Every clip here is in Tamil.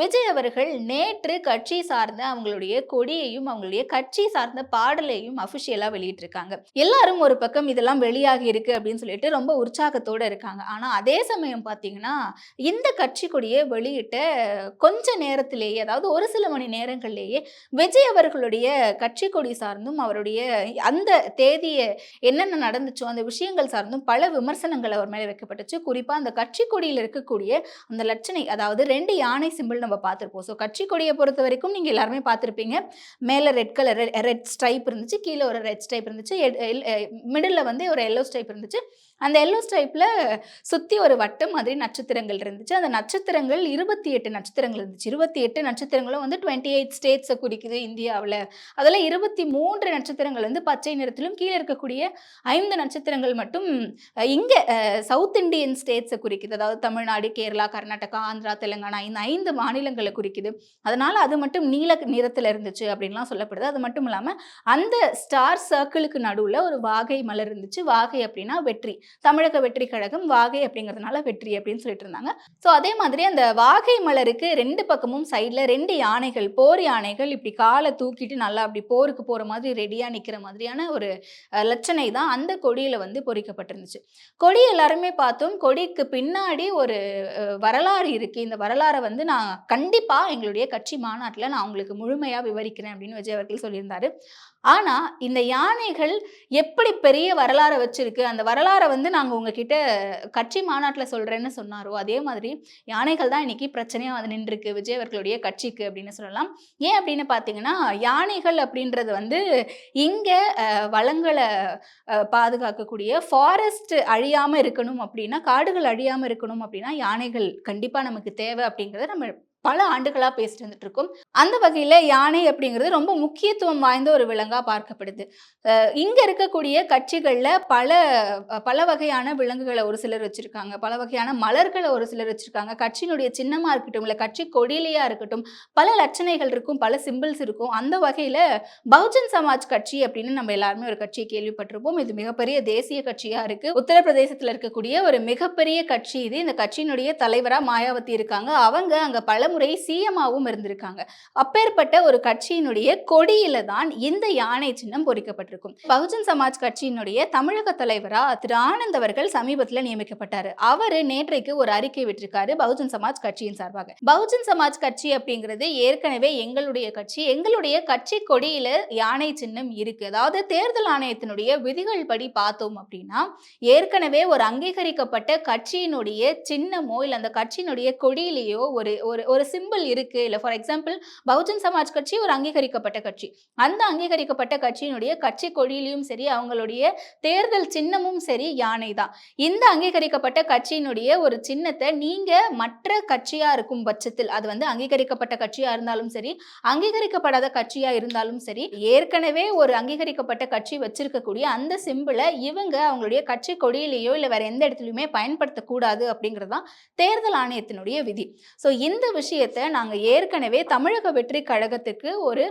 விஜய் அவர்கள் நேற்று கட்சி சார்ந்த அவங்களுடைய கொடியையும் அவங்களுடைய கட்சி சார்ந்த பாடலையும் அபிஷியலா வெளியிட்டிருக்காங்க. எல்லாரும் ஒரு பக்கம் இதெல்லாம் வெளியாகி இருக்கு அப்படின்னு சொல்லிட்டு ரொம்ப உற்சாகத்தோட இருக்காங்க. ஆனா அதே சமயம் பாத்தீங்கன்னா இந்த கட்சி கொடியை வெளியிட்ட கொஞ்ச நேரத்திலேயே அதாவது ஒரு சில மணி நேரங்கள்லேயே விஜய் அவர்களுடைய கட்சி கொடி சார்ந்தும் அவருடைய அந்த தேதியை என்னென்ன நடந்துச்சோ அந்த விஷயங்கள் சார்ந்தும் பல விமர்சனங்கள் அவர் மேலே வைக்கப்பட்டுச்சு. குறிப்பா அந்த கட்சி கொடியில் இருக்கக்கூடிய அந்த லட்சணை அதாவது ரெண்டு யானை சிம்பிள் நம்ம பார்த்துருப்போம். ஸோ கட்சி கொடியை பொறுத்த வரைக்கும் நீங்கள் எல்லாருமே பார்த்துருப்பீங்க. மேலே ரெட் கலர் ரெட் ஸ்ட்ரைப் இருந்துச்சு கீழே ஒரு ரெட் ஸ்ட்ரைப் இருந்துச்சு மிடில் வந்து ஒரு எல்லோ ஸ்ட்ரைப் இருந்துச்சு. அந்த எல்லோ ஸ்ட்ரைப்பில் சுற்றி ஒரு வட்டம் மாதிரி நட்சத்திரங்கள் இருந்துச்சு. அந்த நட்சத்திரங்கள் இருபத்தி எட்டு நட்சத்திரங்கள் இருந்துச்சு. இருபத்தி எட்டு நட்சத்திரங்களும் வந்து டுவெண்ட்டி எயிட் ஸ்டேட்ஸை குறிக்குது இந்தியாவில். அதில் இருபத்தி மூன்று நட்சத்திரங்கள் வந்து பச்சை நிறத்திலும் கீழே இருக்கக்கூடிய ஐந்து நட்சத்திரங்கள் மட்டும் இங்கே சவுத் இண்டியன் ஸ்டேட்ஸை குறிக்குது. அதாவது தமிழ்நாடு கேரளா கர்நாடகா ஆந்திரா தெலுங்கானா இந்த ஐந்து மாநில மாநிலங்களை குறிக்குது. அதனால் அது மட்டும் நீல நிறத்தில் இருந்துச்சு அப்படின்லாம் சொல்லப்படுது. அது மட்டும் இல்லாமல் அந்த ஸ்டார் சர்க்கிளுக்கு நடுவில் ஒரு வாகை மலர் இருந்துச்சு. வாகை அப்படின்னா வெற்றி. தமிழக வெற்றி கழகம் வாகை அப்படிங்கிறதுனால வெற்றி அப்படின்னு சொல்லிட்டு இருந்தாங்க. ஸோ அதே மாதிரி அந்த வாகை மலருக்கு ரெண்டு பக்கமும் சைடில் ரெண்டு யானைகள் போர் யானைகள் இப்படி காலை தூக்கிட்டு நல்லா அப்படி போருக்கு போகிற மாதிரி ரெடியாக நிற்கிற மாதிரியான ஒரு லட்சணை தான் அந்த கொடியில் வந்து பொறிக்கப்பட்டிருந்துச்சு. கொடி எல்லாருமே பார்த்தோம். கொடிக்கு பின்னாடி ஒரு வரலாறு இருக்குது இந்த வரலாறை வந்து நான் கண்டிப்பாக எங்களுடைய கட்சி மாநாட்டில் நான் உங்களுக்கு முழுமையாக விவரிக்கிறேன் அப்படின்னு விஜய் அவர்கள் சொல்லியிருந்தாரு. ஆனால் இந்த யானைகள் எப்படி பெரிய வரலாறை வச்சிருக்கு? அந்த வரலாறை வந்து நாங்கள் உங்ககிட்ட கட்சி மாநாட்டில் சொல்கிறேன்னு சொன்னாரோ? அதே மாதிரி யானைகள் தான் இன்னைக்கு பிரச்சனையாக வந்து நின்றுருக்கு விஜய் அவர்களுடைய கட்சிக்கு அப்படின்னு சொல்லலாம். ஏன் அப்படின்னு பார்த்தீங்கன்னா யானைகள் அப்படின்றது வந்து இங்கே வளங்களை பாதுகாக்கக்கூடிய ஃபாரஸ்ட் அழியாமல் இருக்கணும் அப்படின்னா காடுகள் அழியாமல் இருக்கணும் அப்படின்னா யானைகள் கண்டிப்பாக நமக்கு தேவை அப்படிங்கிறத நம்ம பல ஆண்டுகளாக பேசிட்டு வந்துட்டு இருக்கோம் அந்த வகையில் யானை அப்படிங்கிறது ரொம்ப முக்கியத்துவம் வாய்ந்த ஒரு விலங்காக பார்க்கப்படுது. இங்கே இருக்கக்கூடிய கட்சிகளில் பல பல வகையான விலங்குகளை ஒரு சிலர் வச்சுருக்காங்க. பல வகையான மலர்களை ஒரு சிலர் வச்சுருக்காங்க. கட்சியினுடைய சின்னமாக இருக்கட்டும் இல்லை கட்சி கொடியிலையாக இருக்கட்டும் பல லட்சணைகள் இருக்கும் பல சிம்பிள்ஸ் இருக்கும். அந்த வகையில் பகுஜன் சமாஜ் கட்சி அப்படின்னு நம்ம எல்லாருமே ஒரு கட்சியை கேள்விப்பட்டிருப்போம். இது மிகப்பெரிய தேசிய கட்சியாக இருக்குது உத்தரப்பிரதேசத்தில் இருக்கக்கூடிய ஒரு மிகப்பெரிய கட்சி இது. இந்த கட்சியினுடைய தலைவராக மாயாவதி இருக்காங்க. அவங்க அங்கே பல முறை சிஎம்மாவும் இருந்திருக்காங்க. அப்பேற்பட்ட ஒரு கட்சியினுடைய கொடியில தான் இந்த யானை சின்னம் பொறிக்கப்பட்டிருக்கும். பகுஜன் சமாஜ் கட்சியினுடைய தமிழக தலைவரா திரு ஆனந்த் அவர்கள் சமீபத்தில் நியமிக்கப்பட்டாரு. அவரு நேற்றைக்கு ஒரு அறிக்கை விட்டிருக்காரு பகுஜன் சமாஜ் கட்சியின் சார்பாக. பகுஜன் சமாஜ் கட்சி அப்படிங்கிறது ஏற்கனவே எங்களுடைய கட்சி எங்களுடைய கட்சி கொடியில யானை சின்னம் இருக்கு. அதாவது தேர்தல் ஆணையத்தினுடைய விதிகள் படி பார்த்தோம் அப்படின்னா ஏற்கனவே ஒரு அங்கீகரிக்கப்பட்ட கட்சியினுடைய சின்னமோ இல்லை அந்த கட்சியினுடைய கொடியிலேயோ ஒரு ஒரு ஒரு சிம்பிள் இருக்கு. இல்லை ஃபார் எக்ஸாம்பிள் பகுஜன் சமாஜ் கட்சி ஒரு அங்கீகரிக்கப்பட்ட கட்சி. அந்த அங்கீகரிக்கப்பட்ட கட்சியினுடைய கட்சி கொடியிலையும் சரி அவங்களுடைய தேர்தல் சின்னமும் சரி யானை தான். இந்த அங்கீகரிக்கப்பட்ட கட்சியினுடைய ஒரு சின்னத்தை நீங்க மற்ற கட்சியா இருக்கும் பட்சத்தில் அது வந்து அங்கீகரிக்கப்பட்ட கட்சியா இருந்தாலும் சரி அங்கீகரிக்கப்படாத கட்சியா இருந்தாலும் சரி ஏற்கனவே ஒரு அங்கீகரிக்கப்பட்ட கட்சி வச்சிருக்கக்கூடிய அந்த சிம்பிளை இவங்க அவங்களுடைய கட்சி கொடியிலேயோ இல்லை வேற எந்த இடத்துலையுமே பயன்படுத்தக்கூடாது அப்படிங்கிறது தான் தேர்தல் ஆணையத்தினுடைய விதி. ஸோ இந்த விஷயம் விஷயத்தை நாங்கள் ஏற்கனவே தமிழக வெற்றி கழகத்துக்கு ஒரு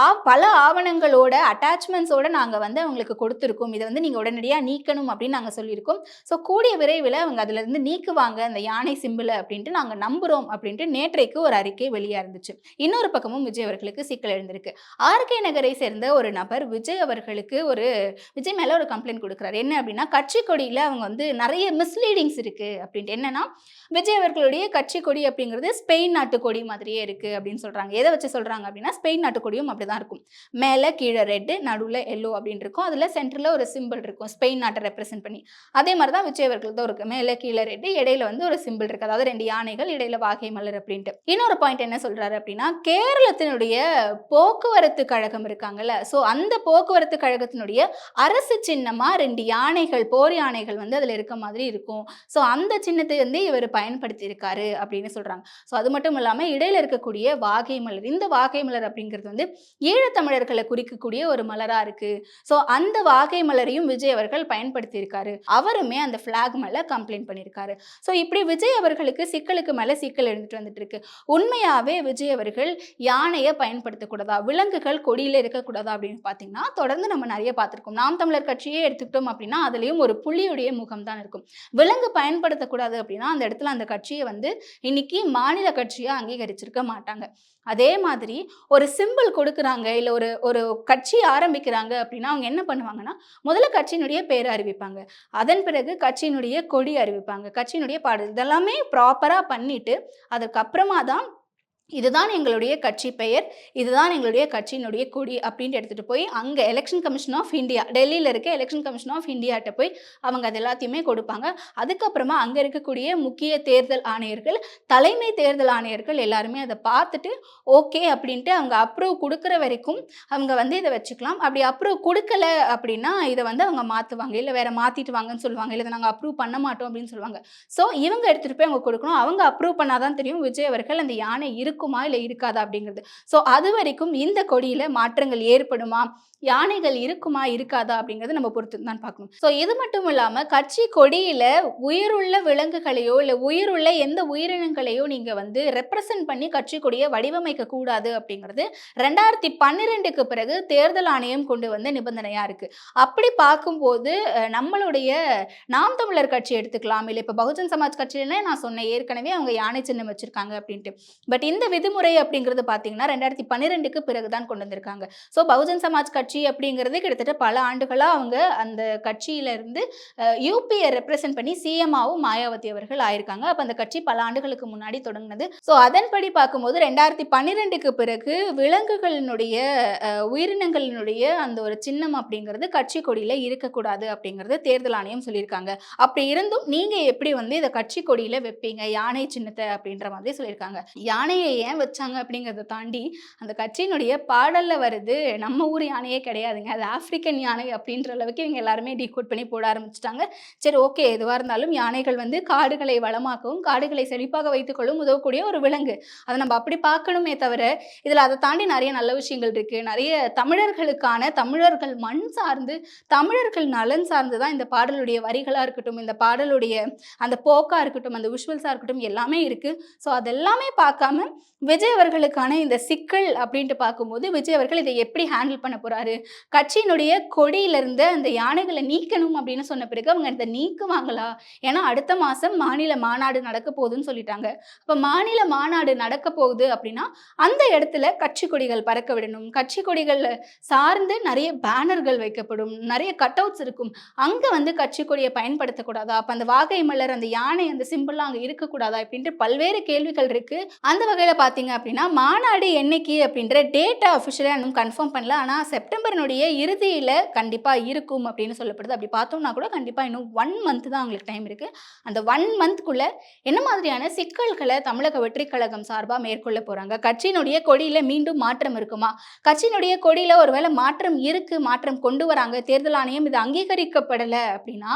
ஆ பல ஆவணங்களோட அட்டாச்மெண்ட்ஸோட நாங்கள் வந்து அவங்களுக்கு கொடுத்துருக்கோம். இதை வந்து நீங்கள் உடனடியாக நீக்கணும் அப்படின்னு நாங்கள் சொல்லியிருக்கோம். ஸோ கூடிய விரைவில் அவங்க அதுலேருந்து நீக்குவாங்க அந்த யானை சிம்பிளை அப்படின்ட்டு நாங்கள் நம்புகிறோம் அப்படின்ட்டு நேற்றைக்கு ஒரு அறிக்கை வெளியாக இருந்துச்சு. இன்னொரு பக்கமும் விஜய் அவர்களுக்கு சிக்கல் எழுந்திருக்கு. ஆர்கே நகரை சேர்ந்த ஒரு நபர் விஜய் அவர்களுக்கு ஒரு விஜய் மேலே ஒரு கம்ப்ளைண்ட் கொடுக்குறாரு. என்ன அப்படின்னா கட்சி கொடியில் அவங்க வந்து நிறைய மிஸ்லீடிங்ஸ் இருக்குது அப்படின்ட்டு. என்னன்னா விஜய் அவர்களுடைய கட்சி கொடி அப்படிங்கிறது ஸ்பெயின் நாட்டு கொடி மாதிரியே இருக்குது அப்படின்னு சொல்கிறாங்க எதை வச்சு சொல்கிறாங்க அப்படின்னா ஸ்பெயின் நாட்டு கொடியும் அப்படி தான் இருக்கும். மேலே கீழே ரெட்டு நடுவில் எல்லோ அப்படின்னு இருக்கும். அதில் சென்டரில் ஒரு சிம்பிள் இருக்கும். ஸ்பெயின் நாட்டை ரெப்ரசென்ட் பண்ணி. அதே மாதிரி தான் விஜய் தான் இருக்குது மேலே கீழே ரெட்டு இடையில வந்து ஒரு சிம்பிள் இருக்குது அதாவது ரெண்டு யானைகள் இடையில வாகை மலர் அப்படின்ட்டு. இன்னொரு பாயிண்ட் என்ன சொல்கிறாரு அப்படின்னா கேரளத்தினுடைய போக்குவரத்து கழகம் இருக்காங்கல்ல. ஸோ அந்த போக்குவரத்து கழகத்தினுடைய அரசு சின்னமாக ரெண்டு யானைகள் போர் யானைகள் வந்து அதில் இருக்க மாதிரி இருக்கும். ஸோ அந்த சின்னத்தை வந்து இவர் பயன்படுத்தி இருக்காரு அப்படின்னு சொல்கிறாங்க ஸோ அது மட்டும் இல்லாமல் இடையில இருக்கக்கூடிய வாகை மலர். இந்த வாகை மலர் அப்படிங்கிறது வந்து ஈழத்தமிழர்களை குறிக்கக்கூடிய ஒரு மலராக இருக்குது ஸோ அந்த வாகை மலரையும் விஜய் அவர்கள் பயன்படுத்தியிருக்காரு. அவருமே அந்த ஃப்ளாக் மேலே கம்ப்ளைண்ட் பண்ணியிருக்காரு. ஸோ இப்படி விஜய் அவர்களுக்கு சிக்கலுக்கு மேலே சிக்கல் எழுந்துட்டு வந்துட்டு இருக்கு. உண்மையாகவே விஜய் அவர்கள் யானையை பயன்படுத்தக்கூடாதா? விலங்குகள் கொடியில் இருக்கக்கூடாதா? அப்படின்னு பார்த்தீங்கன்னா தொடர்ந்து நம்ம நிறைய பார்த்துருக்கோம் நாம் தமிழர் கட்சியே எடுத்துக்கிட்டோம் அப்படின்னா அதுலேயும் ஒரு புள்ளியுடைய முகம் தான் இருக்கும். விலங்கு பயன்படுத்தக்கூடாது அப்படின்னா அந்த இடத்துல அந்த கட்சியை வந்து இன்னைக்கு மாநில கட்சியாக அங்கீகரிச்சிருக்க மாட்டாங்க. அதே மாதிரி ஒரு சிம்பிள் கொடுக்குறாங்க இல்லை ஒரு ஒரு கட்சி ஆரம்பிக்கிறாங்க அப்படின்னா அவங்க என்ன பண்ணுவாங்கன்னா முதல்ல கட்சியினுடைய பேர் அறிவிப்பாங்க. அதன் பிறகு கட்சியினுடைய கொடி அறிவிப்பாங்க கட்சியினுடைய பாடல். இதெல்லாமே ப்ராப்பராக பண்ணிட்டு அதுக்கப்புறமா தான் இதுதான் எங்களுடைய கட்சி பெயர் இதுதான் எங்களுடைய கட்சியினுடைய கொடி அப்படின்ட்டு எடுத்துகிட்டு போய் அங்கே எலெக்ஷன் கமிஷன் ஆஃப் இந்தியா டெல்லியில் இருக்க எலெக்ஷன் கமிஷன் ஆஃப் இந்தியாட்ட போய் அவங்க அது எல்லாத்தையுமே கொடுப்பாங்க. அதுக்கப்புறமா அங்கே இருக்கக்கூடிய முக்கிய தேர்தல் ஆணையர்கள் தலைமை தேர்தல் ஆணையர்கள் எல்லாருமே அதை பார்த்துட்டு ஓகே அப்படின்ட்டு அவங்க அப்ரூவ் கொடுக்குற வரைக்கும் அவங்க வந்து இதை வச்சுக்கலாம். அப்படி அப்ரூவ் கொடுக்கல அப்படின்னா இதை வந்து அவங்க மாற்றுவாங்க இல்லை வேற மாற்றிட்டு வாங்கன்னு சொல்லுவாங்க. இல்லை நாங்கள் அப்ரூவ் பண்ண மாட்டோம் அப்படின்னு சொல்லுவாங்க. ஸோ இவங்க எடுத்துகிட்டு போய் அவங்க கொடுக்கணும். அவங்க அப்ரூவ் பண்ணாதான் தெரியும். விஜய் அவர்கள் அந்த யானை இருக்கும். இருக்குமா இல்லை இருக்காதா அப்படிங்கிறது. ஸோ அது வரைக்கும் இந்த கொடியில் மாற்றங்கள் ஏற்படுமா? யானைகள் இருக்குமா இருக்காதா அப்படிங்கிறது நம்ம பொறுத்து தான் பார்க்கணும். ஸோ இது மட்டும் இல்லாமல் கட்சி கொடியில் உயிருள்ள விலங்குகளையோ இல்லை உயிருள்ள எந்த உயிரினங்களையோ நீங்கள் வந்து ரெப்ரசன்ட் பண்ணி கட்சி கொடியை வடிவமைக்க கூடாது அப்படிங்கிறது ரெண்டாயிரத்தி பன்னிரெண்டுக்கு பிறகு தேர்தல் ஆணையம் கொண்டு வந்த நிபந்தனையாக இருக்குது அப்படி பார்க்கும்போது நம்மளுடைய நாம் தமிழர் கட்சி எடுத்துக்கலாம். இல்லை இப்போ பகுஜன் சமாஜ் கட்சியிலே நான் சொன்னேன். ஏற்கனவே அவங்க யானை சின்னம் வச்சுருக்காங்க அப்படின்ட்டு. பட் இந்த விதிமுறை அப்படிங்கிறது பார்த்தீங்கன்னா ரெண்டாயிரத்தி பன்னிரெண்டுக்கு பிறகு தான் கொண்டு வந்திருக்காங்க. ஸோ பகுஜன் சமாஜ் கட்சி அப்படிங்கிறது கிட்டத்தட்ட பல ஆண்டுகளாக அவங்க அந்த கட்சியிலிருந்து யூபியை ரெப்ரசென்ட் பண்ணி சிஎம்ஆவும் மாயாவதி அவர்கள் ஆயிருக்காங்க. அப்போ அந்த கட்சி பல ஆண்டுகளுக்கு முன்னாடி தொடங்கினது. ஸோ அதன்படி பார்க்கும்போது ரெண்டாயிரத்தி பன்னிரெண்டுக்கு பிறகு விலங்குகளினுடைய உயிரினங்களினுடைய அந்த ஒரு சின்னம் அப்படிங்கிறது கட்சி கொடியில் இருக்கக்கூடாது அப்படிங்கிறது தேர்தல் ஆணையம் சொல்லியிருக்காங்க. அப்படி இருந்தும் நீங்கள் எப்படி வந்து இதை கட்சி கொடியில் வைப்பீங்க? யானை சின்னத்தை அப்படின்ற மாதிரி சொல்லியிருக்காங்க. யானையை ஏன் வச்சாங்க அப்படிங்கிறத தாண்டி அந்த கட்சியினுடைய பாடலில் வருது நம்ம ஊர் யானையே கிடையாதுங்க. அது ஆப்பிரிக்கன் யானை அப்படின்ற அளவுக்கு இவங்க எல்லாருமே டீகோட் பண்ணி போட ஆரம்பிச்சிட்டாங்க. சரி ஓகே எதுவாக இருந்தாலும் யானைகள் வந்து காடுகளை வளமாக்கவும் காடுகளை செழிப்பாக வைத்துக்கொள்ளும் உதவக்கூடிய ஒரு விலங்கு. அதை நம்ம அப்படி பார்க்கணுமே தவிர இதில் அதை தாண்டி நிறைய நல்ல விஷயங்கள் இருக்குது நிறைய தமிழர்களுக்கான தமிழர்கள் மண் சார்ந்து தமிழர்கள் நலன் சார்ந்து தான் இந்த பாடலுடைய வரிகளாக இருக்கட்டும் இந்த பாடலுடைய அந்த போக்காக இருக்கட்டும் அந்த விஷுவல்ஸாக இருக்கட்டும் எல்லாமே இருக்குது ஸோ அதெல்லாமே பார்க்காம விஜய் அவர்களுக்கான இந்த சிக்கல் அப்படின்ட்டு பார்க்கும்போது விஜய் அவர்கள் இதை எப்படி ஹேண்டில் பண்ண போறாரு? கட்சியினுடைய கொடியிலிருந்து அந்த யானைகளை நீக்கணும் அப்படின்னு சொன்ன பிறகு அவங்க இதை நீக்குவாங்களா? ஏன்னா அடுத்த மாதம் மாநில மாநாடு நடக்க போகுதுன்னு சொல்லிட்டாங்க. இப்போ மாநில மாநாடு நடக்க போகுது அப்படின்னா அந்த இடத்துல கட்சி கொடிகள் பறக்க விடணும். கட்சி கொடிகள் சார்ந்து நிறைய பேனர்கள் வைக்கப்படும். நிறைய கட் அவுட்ஸ் இருக்கும். அங்கே வந்து கட்சி கொடியை பயன்படுத்தக்கூடாதா? அப்போ அந்த வாகை மலர் அந்த யானை அந்த சிம்பிள்லாம் அங்கே இருக்கக்கூடாதா? அப்படின்ட்டு பல்வேறு கேள்விகள் இருக்கு. அந்த வகையில் பார்த்தீங்க அப்படின்னா மாநாடு என்னைக்கு அப்படின்ற டேட்டா அஃபிஷியலாக இன்னும் கன்ஃபார்ம் பண்ணல. ஆனால் செப்டம்பரினுடைய இறுதியில் கண்டிப்பாக இருக்கும் அப்படின்னு சொல்லப்படுது. அப்படி பார்த்தோம்னா கூட கண்டிப்பாக இன்னும் ஒன் மந்த் தான் அவங்களுக்கு டைம் இருக்குது அந்த ஒன் மந்த்க்குள்ளே என்ன மாதிரியான சிக்கல்களை தமிழக வெற்றிக்கழகம் சார்பாக மேற்கொள்ள போகிறாங்க கட்சியினுடைய கொடியில் மீண்டும் மாற்றம் இருக்குமா? கட்சியினுடைய கொடியில் ஒருவேளை மாற்றம் இருக்குது மாற்றம் கொண்டு வராங்க தேர்தல் ஆணையம் இது அங்கீகரிக்கப்படலை அப்படின்னா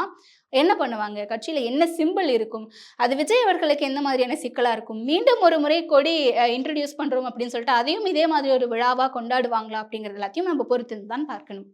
என்ன பண்ணுவாங்க? கட்சியில் என்ன சிம்பிள் இருக்கும்? அது விஜய் அவர்களுக்கு எந்த மாதிரியான சிக்கலாக இருக்கும்? மீண்டும் ஒரு முறை கொடி இன்ட்ரடியூஸ் பண்ணுறோம் அப்படின்னு சொல்லிட்டு அதையும் இதே மாதிரி ஒரு விழாவாக கொண்டாடுவாங்களா அப்படிங்கிறது எல்லாத்தையும் நம்ம பொறுத்து தான் பார்க்கணும்.